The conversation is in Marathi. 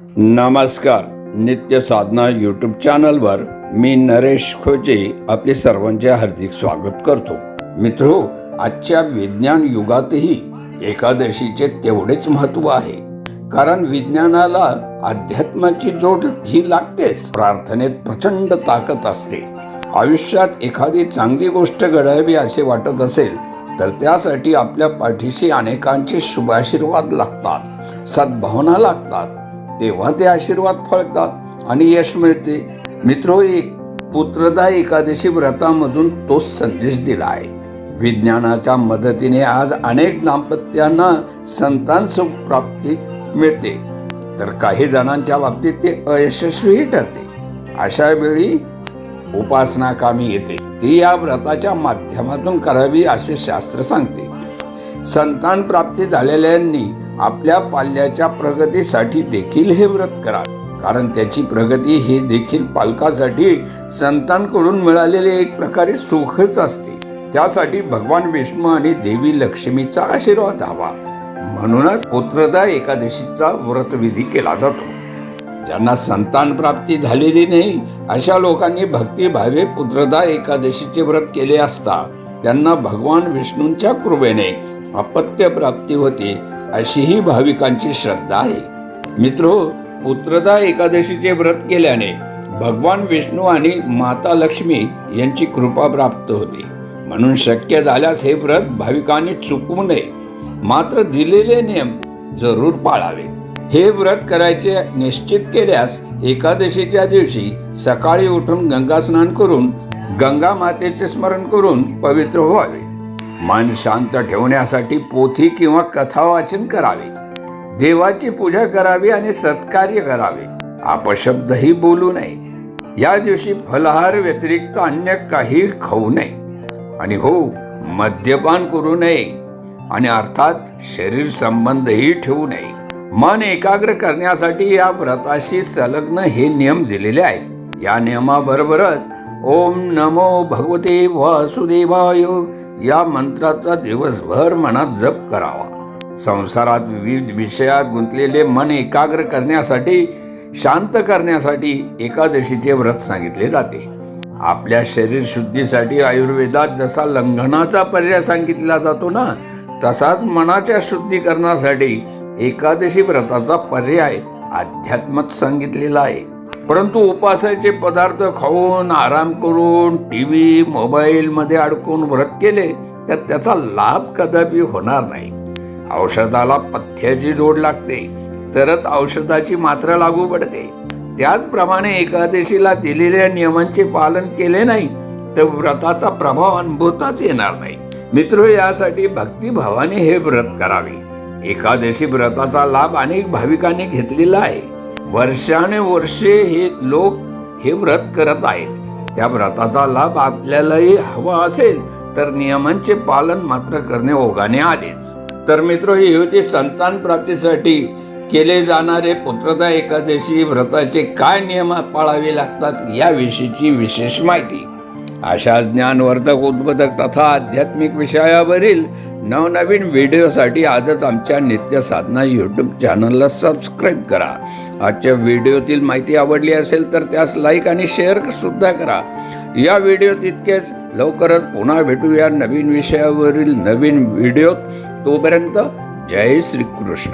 नमस्कार. नित्य साधना यूट्यूब चॅनलवर मी नरेश खोचे आपले सर्वांचे हार्दिक स्वागत करतो. मित्रो आजच्या विज्ञान युगातही एकादशीचे तेवढेच महत्त्व आहे. कारण विज्ञानाला अध्यात्माची जोड ही लागतेच. प्रार्थनेत प्रचंड ताकद असते. आयुष्यात एखादी चांगली गोष्ट घडावी असे वाटत असेल तर त्यासाठी आपल्या पाठीशी अनेकांचे शुभाशीर्वाद लागतात सद्भावना लागतात. तेव्हा ते आशीर्वाद फळतात आणि यश मिळते. मित्रो हो एक पुत्रदा एकादशी व्रतामधून तोच संदेश दिला आहे विज्ञानाच्या मदतीने आज अनेक दाम्पत्यांना संतान सुखप्राप्ती मिळते. तर काही जणांच्या बाबतीत ते अयशस्वीही ठरते. अशा वेळी उपासना कामी येते. ती या व्रताच्या माध्यमातून करावी असे शास्त्र सांगते. संतान प्राप्ती झालेल्यांनी आपल्या पाल्याच्या प्रगतीसाठी देखील हे व्रत करा कारण त्याची प्रगती ही देखील पालकासाठी संतांकडून मिळालेले एक प्रकारे सुखच असते. त्यासाठी भगवान विष्णू आणि देवी लक्ष्मीचा आशीर्वाद हवा. म्हणूनच पुत्रदा एकादशीचा व्रतविधी केला जातो. ज्यांना संतान प्राप्ती झालेली नाही अशा लोकांनी भक्तिभावे पुत्रदा एकादशीचे व्रत केले असता त्यांना भगवान विष्णूंच्या कृपेने अपत्य प्राप्ती होते. अशीही भाविकांची श्रद्धा आहे. मित्रो पुत्रदा एकादशीचे व्रत केल्याने भगवान विष्णू आणि माता लक्ष्मी यांची कृपा प्राप्त होते. म्हणून शक्य झाल्यास हे व्रत भाविकांनी चुकवू नये. मात्र दिलेले नियम जरूर पाळावेत. हे व्रत करायचे निश्चित केल्यास एकादशीच्या दिवशी सकाळी उठून गंगा स्नान करून गंगा मातेचे स्मरण करून पवित्र व्हावे. मन शांत ठेवण्यासाठी पोथी किंवा कथा वाचन करावे. देवाची पूजा करावी आणि सत्कार्य करावे. अपशब्दही बोलू नये. या दिवशी फलहार व्यतिरिक्त अन्य काही खाऊ नये. आणि हो मद्यपान करू नये. आणि अर्थात शरीर संबंधही ठेवू नये. मन एकाग्र करण्यासाठी या व्रताशी संलग्न हे नियम दिलेले आहेत. या नियमाबरोबरच ओम नमो भगवते वासुदेवाय. या मंत्राचा दिवसभर मनात जप करावा. संसारात विविध विषयात गुंतलेले मन एकाग्र करण्यासाठी शांत करण्यासाठी एकादशीचे व्रत सांगितले जाते. आपल्या शरीर शुद्धीसाठी आयुर्वेदात जसा लंघनाचा पर्याय सांगितला जातो ना तसाच मनाच्या शुद्धीकरणासाठी एकादशी व्रताचा पर्याय अध्यात्मात सांगितलेला आहे. परंतु उपासाचे पदार्थ खाऊन आराम करून टी व्ही मोबाईलमध्ये अडकून व्रत केले तर त्याचा लाभ कदापि होणार नाही. औषधाला पथ्याची जोड लागते तरच औषधाची मात्रा लागू पडते. त्याचप्रमाणे एकादशीला दिलेल्या नियमांचे पालन केले नाही तर व्रताचा प्रभाव अनुभवताच येणार नाही. मित्र यासाठी भक्तिभावाने हे व्रत करावे. एकादशी व्रताचा लाभ अनेक भाविकांनी घेतलेला आहे. वर्षाने वर्षे हे लोक हे व्रत करत आहेत. त्या व्रताचा लाभ आपल्यालाही हवा असेल तर नियमांचे पालन मात्र करणे ओघाने आलेच तर मित्र ही होती संतान प्राप्तीसाठी केले जाणारे पुत्रदा एकादशी व्रताचे काय नियम पाळावे लागतात याविषयीची विशेष माहिती. अशा ज्ञानवर्धक उद्बोधक तथा आध्यात्मिक विषयावरील नवनवीन व्हिडिओसाठी आजच आमच्या नित्य साधना यूट्यूब चॅनलला सबस्क्राईब करा. आजच्या व्हिडिओतील माहिती आवडली असेल तर त्यास लाईक आणि शेअर सुद्धा करा. या व्हिडिओत इतकेच. लवकरच पुन्हा भेटूया नवीन विषयावरील नवीन व्हिडिओत. तोपर्यंत जय श्रीकृष्ण.